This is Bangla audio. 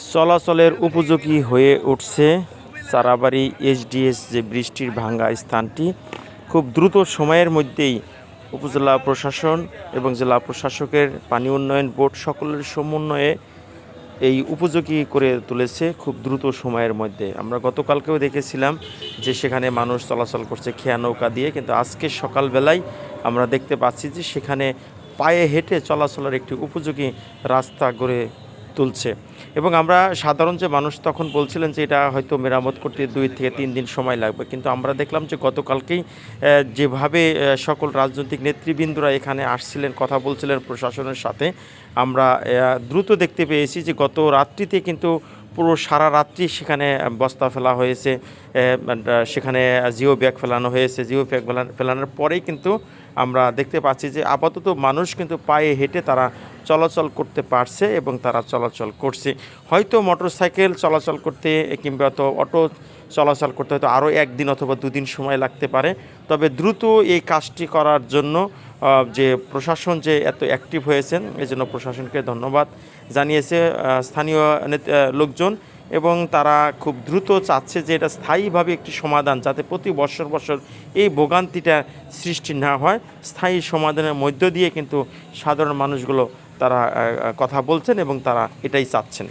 চলাচলের উপযোগী হয়ে উঠছে চারাবাড়ি এইচডিএস যে বৃষ্টির ভাঙ্গা স্থানটি। খুব দ্রুত সময়ের মধ্যেই উপজেলা প্রশাসন এবং জেলা প্রশাসকের পানি উন্নয়ন বোর্ড সকলের সমন্বয়ে এই উপযোগী করে তুলেছে খুব দ্রুত সময়ের মধ্যে। আমরা গতকালকেও দেখেছিলাম যে সেখানে মানুষ চলাচল করছে খেয়া নৌকা দিয়ে, কিন্তু আজকে সকালবেলায় আমরা দেখতে পাচ্ছি যে সেখানে পায়ে হেঁটে চলাচলের একটি উপযোগী রাস্তা গড়ে তুলছে। এবং আমরা সাধারণ যে মানুষ তখন বলছিলেন যে এটা হয়তো মেরামত করতে দুই থেকে তিন দিন সময় লাগবে। কিন্তু আমরা দেখলাম যে গতকালকেই যেভাবে সকল রাজনৈতিক নেতৃবৃন্দরা এখানে আসছিলেন, কথা বলছিলেন প্রশাসনের সাথে, আমরা দ্রুত দেখতে পেয়েছি যে গত রাত্রিতে কিন্তু পুরো সারা রাত্রি সেখানে বস্তা ফেলা হয়েছে সেখানে জিও ব্যাগ ফেলানো হয়েছে। জিও ব্যাগ ফেলানোর পরেই কিন্তু আমরা দেখতে পাচ্ছি যে আপাতত মানুষ কিন্তু পায়ে হেঁটে তারা চলাচল করতে পারছে এবং তারা চলাচল করছে। হয়তো মোটরসাইকেল চলাচল করতে কিংবা তো অটো চলাচল করতে হয়তো আরও একদিন অথবা দুদিন সময় লাগতে পারে। তবে দ্রুত এই কাজটি করার জন্য যে প্রশাসন যে এত অ্যাক্টিভ হয়েছেন এই জন্য প্রশাসনকে ধন্যবাদ জানিয়েছে স্থানীয় লোকজন। এবং তারা খুব দ্রুত চাচ্ছে যে এটা স্থায়ীভাবে একটি সমাধান যাতে প্রতি বছর বছর এই ভোগান্তিটা সৃষ্টি না হয়। স্থায়ী সমাধানের মধ্য দিয়ে কিন্তু সাধারণ মানুষগুলো তারা কথা বলছেন এবং তারা এটাই চাচ্ছেন।